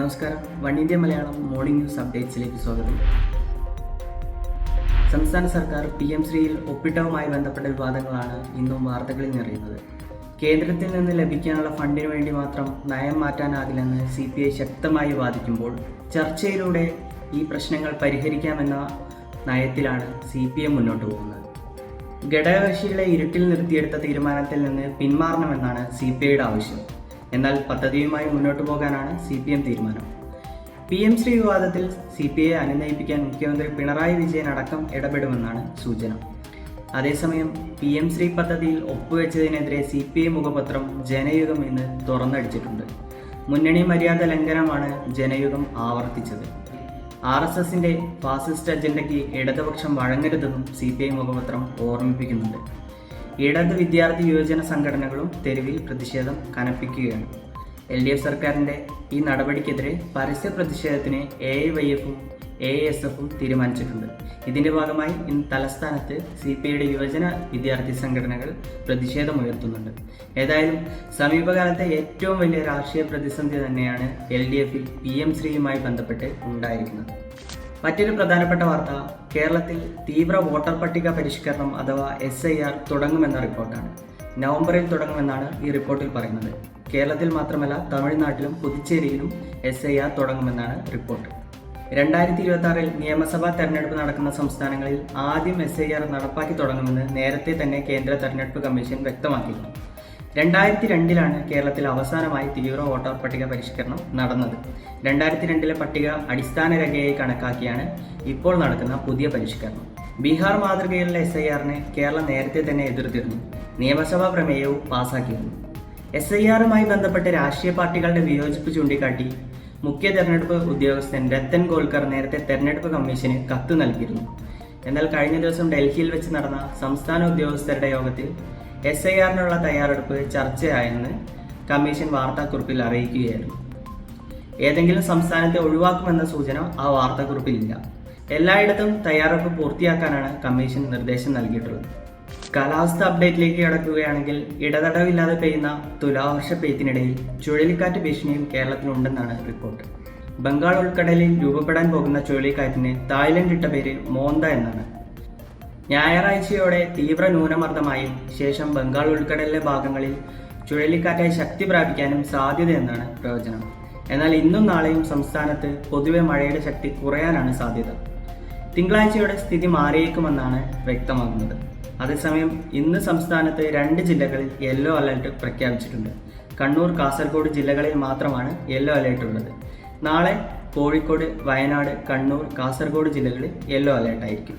നമസ്കാരം. One India Malayalam morning news അപ്ഡേറ്റ്സിലേക്ക് സ്വാഗതം. സംസ്ഥാന സർക്കാർ പി എം ശ്രീയിൽ ഒപ്പിട്ടവുമായി ബന്ധപ്പെട്ട വിവാദങ്ങളാണ് ഇന്നും വാർത്തകളിൽ നിറയുന്നത് കേന്ദ്രത്തിൽ നിന്ന് ലഭിക്കാനുള്ള ഫണ്ടിന് വേണ്ടി മാത്രം നയം മാറ്റാനാകില്ലെന്ന് സി പി ഐ ശക്തമായി വാദിക്കുമ്പോൾ ചർച്ചയിലൂടെ ഈ പ്രശ്നങ്ങൾ പരിഹരിക്കാമെന്ന നയത്തിലാണ് സി പി എം മുന്നോട്ട് പോകുന്നത്. ഘടകകക്ഷികളെ ഇരുട്ടിൽ നിർത്തിയെടുത്ത തീരുമാനത്തിൽ നിന്ന് പിന്മാറണമെന്നാണ് സി പി ഐയുടെ ആവശ്യം. എന്നാൽ പദ്ധതിയുമായി മുന്നോട്ട് പോകാനാണ് സി പി എം തീരുമാനം. പി എം ശ്രീ വിവാദത്തിൽ സി പി ഐ അനുനയിപ്പിക്കാൻ മുഖ്യമന്ത്രി പിണറായി വിജയൻ അടക്കം ഇടപെടുമെന്നാണ് സൂചന. അതേസമയം പി എം ശ്രീ പദ്ധതിയിൽ ഒപ്പുവെച്ചതിനെതിരെ സി പി ഐ മുഖപത്രം ജനയുഗം ഇന്ന് തുറന്നടിച്ചിട്ടുണ്ട്. മുന്നണി മര്യാദ ലംഘനമാണ് ജനയുഗം ആവർത്തിച്ചത്. ആർ എസ് എസിന്റെ ഫാസിസ്റ്റ് അജണ്ടയ്ക്ക് ഇടതുപക്ഷം വഴങ്ങരുതെന്നും സി പി ഐ മുഖപത്രം ഓർമ്മിപ്പിക്കുന്നുണ്ട്. ഇടത് വിദ്യാർത്ഥി യുവജന സംഘടനകളും തെരുവിൽ പ്രതിഷേധം കനപ്പിക്കുകയാണ്. എൽ ഡി എഫ് സർക്കാരിന്റെ ഈ നടപടിക്കെതിരെ പരസ്യ പ്രതിഷേധത്തിന് എ ഐ വൈ എഫും എ എസ് എഫും തീരുമാനിച്ചിട്ടുണ്ട്. ഇതിന്റെ ഭാഗമായി ഇന്ന് തലസ്ഥാനത്ത് സി പി ഐയുടെ യുവജന വിദ്യാർത്ഥി സംഘടനകൾ പ്രതിഷേധമുയർത്തുന്നുണ്ട് ഏതായാലും സമീപകാലത്തെ ഏറ്റവും വലിയ രാഷ്ട്രീയ പ്രതിസന്ധി തന്നെയാണ് എൽ ഡി എഫിൽ പി എം ശ്രീയുമായി ബന്ധപ്പെട്ട് ഉണ്ടായിരിക്കുന്നത്. മറ്റൊരു പ്രധാനപ്പെട്ട വാർത്ത കേരളത്തിൽ തീവ്ര വോട്ടർ പട്ടിക പരിഷ്കരണം അഥവാ എസ് ഐ ആർ തുടങ്ങുമെന്ന റിപ്പോർട്ടാണ്. നവംബറിൽ തുടങ്ങുമെന്നാണ് ഈ റിപ്പോർട്ടിൽ പറയുന്നത്. കേരളത്തിൽ മാത്രമല്ല തമിഴ്നാട്ടിലും പുതുച്ചേരിയിലും എസ് ഐ ആർ തുടങ്ങുമെന്നാണ് റിപ്പോർട്ട്. രണ്ടായിരത്തി ഇരുപത്തി ആറിൽ നിയമസഭാ തെരഞ്ഞെടുപ്പ് നടക്കുന്ന സംസ്ഥാനങ്ങളിൽ ആദ്യം എസ് ഐ ആർ നടപ്പാക്കി തുടങ്ങുമെന്ന് നേരത്തെ തന്നെ കേന്ദ്ര തെരഞ്ഞെടുപ്പ് കമ്മീഷൻ വ്യക്തമാക്കിയിരുന്നു. രണ്ടായിരത്തി രണ്ടിലാണ് കേരളത്തിൽ അവസാനമായി തീവ്ര വോട്ടർ പട്ടിക പരിഷ്കരണം നടന്നത്. രണ്ടായിരത്തി രണ്ടിലെ പട്ടിക അടിസ്ഥാന രേഖയായി കണക്കാക്കിയാണ് ഇപ്പോൾ നടക്കുന്ന പുതിയ പരിഷ്കരണം. ബീഹാർ മാതൃകയിലുള്ള എസ് ഐ ആറിനെ കേരളം നേരത്തെ തന്നെ എതിർത്തിരുന്നു. നിയമസഭാ പ്രമേയവും പാസാക്കിയിരുന്നു. എസ് ഐ ആറുമായി ബന്ധപ്പെട്ട് രാഷ്ട്രീയ പാർട്ടികളുടെ വിയോജിപ്പ് ചൂണ്ടിക്കാട്ടി മുഖ്യ തെരഞ്ഞെടുപ്പ് ഉദ്യോഗസ്ഥൻ രത്തൻ ഗോൽക്കർ നേരത്തെ തെരഞ്ഞെടുപ്പ് കമ്മീഷന് കത്ത് നൽകിയിരുന്നു. എന്നാൽ കഴിഞ്ഞ ദിവസം ഡൽഹിയിൽ വെച്ച് നടന്ന സംസ്ഥാന ഉദ്യോഗസ്ഥരുടെ യോഗത്തിൽ എസ് ഐ ആറിനുള്ള തയ്യാറെടുപ്പ് ചർച്ചയായെന്ന് കമ്മീഷൻ വാർത്താക്കുറിപ്പിൽ അറിയിക്കുകയായിരുന്നു. ഏതെങ്കിലും സംസ്ഥാനത്തെ ഒഴിവാക്കുമെന്ന സൂചന ആ വാർത്താക്കുറിപ്പിലില്ല എല്ലായിടത്തും തയ്യാറെടുപ്പ് പൂർത്തിയാക്കാനാണ് കമ്മീഷൻ നിർദ്ദേശം നൽകിയിട്ടുള്ളത്. കാലാവസ്ഥ അപ്ഡേറ്റിലേക്ക് കടക്കുകയാണെങ്കിൽ ഇടതടവില്ലാതെ പെയ്യുന്ന തുലാവർഷ പെയ്ത്തിനിടയിൽ ചുഴലിക്കാറ്റ് ഭീഷണിയും കേരളത്തിലുണ്ടെന്നാണ് റിപ്പോർട്ട്. ബംഗാൾ ഉൾക്കടലിൽ രൂപപ്പെടാൻ പോകുന്ന ചുഴലിക്കാറ്റിന് തായ്ലൻഡ് ഇട്ട പേര് മോന്ത എന്നാണ്. ഞായറാഴ്ചയോടെ തീവ്ര ന്യൂനമർദ്ദമായും ശേഷം ബംഗാൾ ഉൾക്കടലിലെ ഭാഗങ്ങളിൽ ചുഴലിക്കാറ്റായി ശക്തി പ്രാപിക്കാനും സാധ്യതയെന്നാണ് പ്രവചനം. എന്നാൽ ഇന്നും നാളെയും സംസ്ഥാനത്ത് പൊതുവെ മഴയുടെ ശക്തി കുറയാനാണ് സാധ്യത. തിങ്കളാഴ്ചയോടെ സ്ഥിതി മാറിയേക്കുമെന്നാണ് വ്യക്തമാകുന്നത്. അതേസമയം ഇന്ന് സംസ്ഥാനത്ത് രണ്ട് ജില്ലകളിൽ യെല്ലോ അലർട്ട് പ്രഖ്യാപിച്ചിട്ടുണ്ട്. കണ്ണൂർ കാസർഗോഡ് ജില്ലകളിൽ മാത്രമാണ് യെല്ലോ അലേർട്ട് ഉള്ളത്. നാളെ കോഴിക്കോട് വയനാട് കണ്ണൂർ കാസർഗോഡ് ജില്ലകളിൽ യെല്ലോ അലർട്ട് ആയിരിക്കും